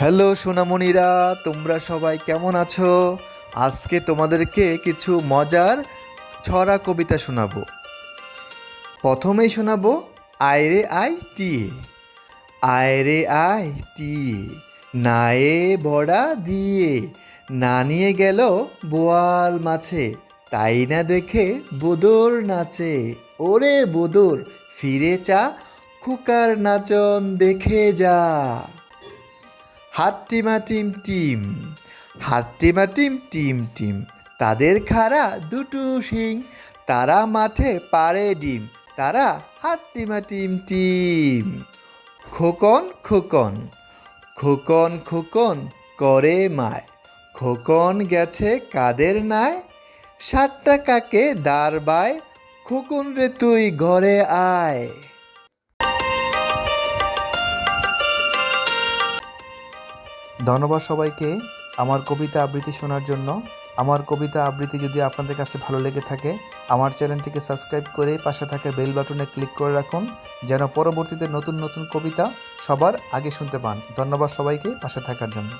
Hello সোনামণিরা, তোমরা সবাই কেমন আছো? আজকে তোমাদেরকে কিছু মজার ছড়া কবিতা শোনাবো। প্রথমেই শোনাবো আয়রে আই টিয়ে আয়রে আই টিয়ে, নায়ে বড়া দিয়ে, না নিয়ে গেল বোয়াল মাছে, তাই না দেখে বোদর নাচে। ওরে বোদর, ফিরে চা, খুকার নাচন দেখে যা। হাট্টিমা টিম টিম হাট্টিমা টিম টিম টিম, তাদের খাড়া দুটো শিং, তারা মাঠে পারে ডিম, তারা হাট্টিমা টিম টিম। খোকন খোকন খোকন খোকন করে মায়, খোকন গেছে কাদের নায়? ষাট টাকাকে দাঁড়বায় খোকন রে তুই ঘরে আয়। ধন্যবাদ সবাইকে আমার কবিতা আবৃত্তি শোনার জন্য। আমার কবিতা আবৃত্তি যদি আপনাদের কাছে ভালো লেগে থাকে, আমার চ্যানেলটিকে সাবস্ক্রাইব করে পাশে থাকা বেল বাটনে ক্লিক করে রাখুন, যেন পরবর্তীতে নতুন নতুন কবিতা সবার আগে শুনতে পান। ধন্যবাদ সবাইকে পাশে থাকার জন্য।